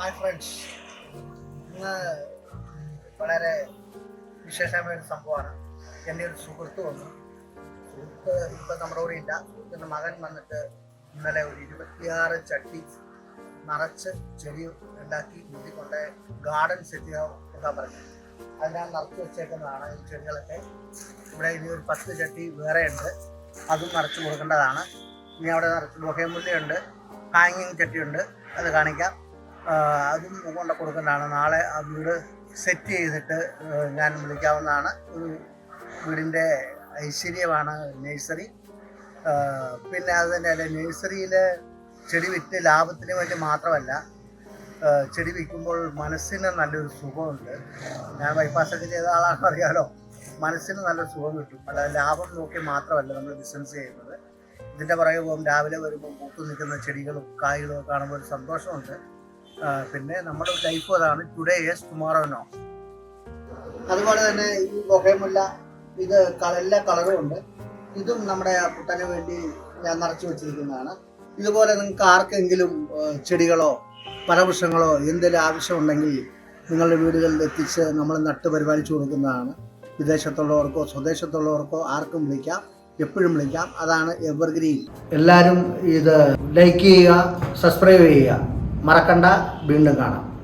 Hi friends ഇന്ന് വളരെ വിശേഷമായ ഒരു സംഭവമാണ്. എന്റെ ഒരു സുഹൃത്ത് വന്നു. സുഹൃത്ത് ഇപ്പം നമ്മുടെ കൂടെ ഇല്ല. സുഹൃത്തിന്റെ മകൻ വന്നിട്ട് ഇന്നലെ ഒരു ഇരുപത്തിയാറ് ചട്ടി നിറച്ച് ചെടി ഉണ്ടാക്കി വീട്ടിൽ കൊണ്ട് ഗാർഡൻ സെറ്റ് ചെയ്യാൻ പറഞ്ഞു. അതിനാണ് നിറച്ച് വെച്ചേക്കുന്നതാണ് ഈ ചെടികളൊക്കെ. ഇവിടെ ഇനി ഒരു പത്ത് ചട്ടി വേറെ ഉണ്ട്. അതും നിറച്ച് കൊടുക്കേണ്ടതാണ്. ഇനി അവിടെ നിറച്ച് ബൊഹേമുല്ലയുണ്ട് ഹാങ്ങിങ് ചട്ടിയുണ്ട്. അത് കാണിക്കാം. അതും കൊണ്ട് കൊടുക്കേണ്ടതാണ് നാളെ ആ വീട് സെറ്റ് ചെയ്തിട്ട് ഞാൻ വിളിക്കാവുന്നതാണ്. ഒരു വീടിന്റെ ഐശ്വര്യമാണ് നേഴ്സറി. പിന്നെ അത് തന്നെയല്ല നഴ്സറിയിൽ ചെടി വിറ്റ് ലാഭത്തിന് വേണ്ടി മാത്രമല്ല ചെടി വിൽക്കുമ്പോൾ മനസ്സിന് നല്ലൊരു സുഖമുണ്ട്. ഞാൻ ബൈപ്പാസൊക്കെ ചെയ്ത ആളാണെന്ന് അറിയാലോ. മനസ്സിന് നല്ല സുഖം കിട്ടും. അല്ലാതെ ലാഭം നോക്കി മാത്രമല്ല നമ്മൾ ബിസിനസ് ചെയ്യുന്നത്. ഇതിന്റെ പുറകെ പോകും. രാവിലെ വരുമ്പോൾ പൂത്തു നിൽക്കുന്ന ചെടികളും കായ്കളും കാണുമ്പോൾ ഒരു സന്തോഷമുണ്ട്. പിന്നെ നമ്മുടെ ലൈഫ് അതാണ് ടുഡേ യെസ് ടുമോറോ നോ അതുപോലെ തന്നെ ഈ ബൊഹേമുല്ല ഇത് എല്ലാ കളറും ഉണ്ട്. ഇതും നമ്മുടെ പുട്ടന് വേണ്ടി ഞാൻ നിറച്ചു വെച്ചിരിക്കുന്നതാണ്. ഇതുപോലെ നിങ്ങൾക്ക് ആർക്കെങ്കിലും ചെടികളോ ഫലവൃക്ഷങ്ങളോ എന്തെങ്കിലും ആവശ്യമുണ്ടെങ്കിൽ നിങ്ങളുടെ വീടുകളിൽ എത്തിച്ച് നമ്മൾ നട്ട് പരിപാലിച്ചു കൊടുക്കുന്നതാണ്. വിദേശത്തുള്ളവർക്കോ സ്വദേശത്തുള്ളവർക്കോ ആർക്കും വിളിക്കാം. എപ്പോഴും വിളിക്കാം. അതാണ് എവർഗ്രീൻ എല്ലാവരും ഇത് ലൈക്ക് ചെയ്യുക സബ്സ്ക്രൈബ് ചെയ്യുക. മറക്കണ്ട. വീണ്ടും കാണാം.